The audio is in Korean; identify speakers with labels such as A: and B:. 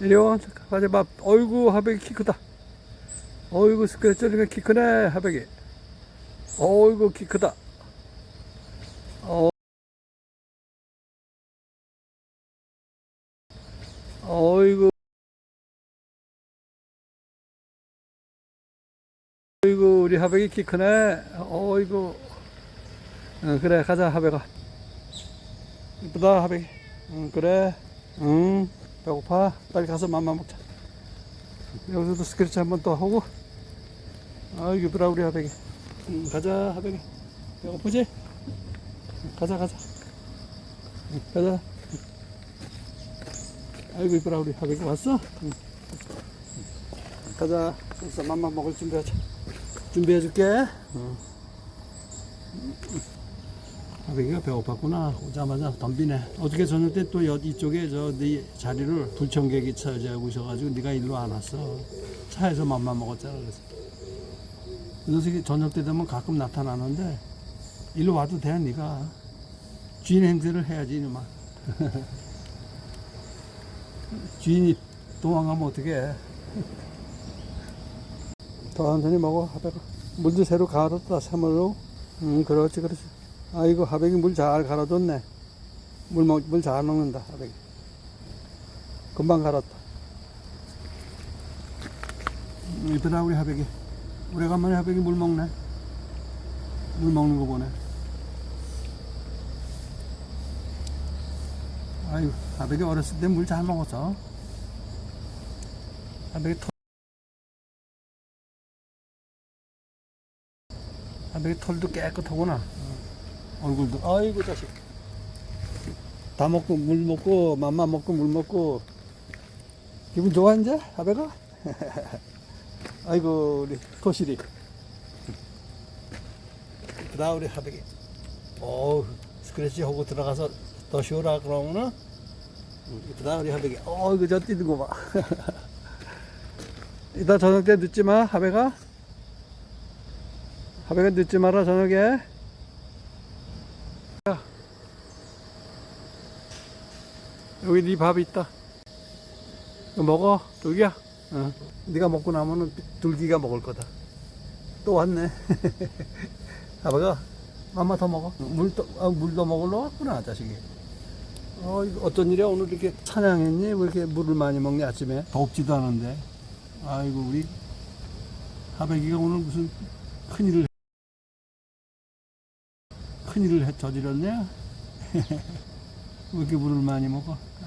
A: 이리 와 가자 봐 어이구 하백이 키 크다. 어이구 스크래쳐리가 키 크네 하백이. 어이구 키 크다. 어. 어이구. 어이구 우리 하백이 키 크네. 어이구. 응, 그래 가자 하백아. 이쁘다 하백이. 응 그래. 응 배고파? 빨리 가서 맘마 먹자. 여기서도 스크래치 한번또 하고. 아이고 이쁘다 우리 하백이. 응, 가자 하백이. 배고프지? 응, 가자 가자. 응, 가자. 아이고 이쁘다 우리 하백이 왔어? 응. 응, 가자. 여기서 맘마 먹을 준비하자. 준비해 줄게. 하 백이가 배고팠구나. 오자마자 덤비네. 어떻게 저녁 때 또 이쪽에 저 네 자리를 불청객이 차지하고 셔가지고 네가 일로 안 왔어. 차에서 맘만 먹었잖아 그래서. 이 녀석이 저녁 때 되면 가끔 나타나는데 일로 와도 돼 네가. 주인 행세를 해야지 이놈아. 주인이 도망가면 어떡해. 더 천천히 먹어 하백아 물도 새로 갈았다 새물로. 응 그렇지 그렇지 아이고 하백이 물 잘 갈아줬네. 물잘 먹는다 하백이. 금방 갈았다. 음, 이쁘다 우리 하백이. 오래간만에 하백이 물 먹네. 물 먹는 거 보네. 아이고 하백이 어렸을 때 물 잘 먹었어. 하백이 털 하백이 털도 깨끗하구나 얼굴도. 아이고 자식. 다 먹고 물 먹고 맘마 먹고 물 먹고. 기분 좋아 이제? 아베가? 아이고 우리 토실이. 그다 우리 하백이 어우 스크래치 하고 들어가서 더 쉬어라 그러면은? 그다 우리 하백이 어이구 저 뛰는 거봐 이따 저녁 때 늦지 마 하백아 하백아 늦지 마라 저녁에 여기 네 밥 있다. 먹어, 둘기야. 어. 네가 먹고 나면은 둘기가 먹을 거다. 또 왔네. 아버가 맘마 더 먹어. 물도 아, 물도 먹으러 왔구나 자식이. 어, 어쩐 일이야 오늘 이렇게 찬양했니? 왜 이렇게 물을 많이 먹니 아침에? 덥지도 않은데. 아이고 우리 하백이가 오늘 무슨 큰 일을 큰 일을 해- 저질렀네. 왜 이렇게 물을 많이 먹어?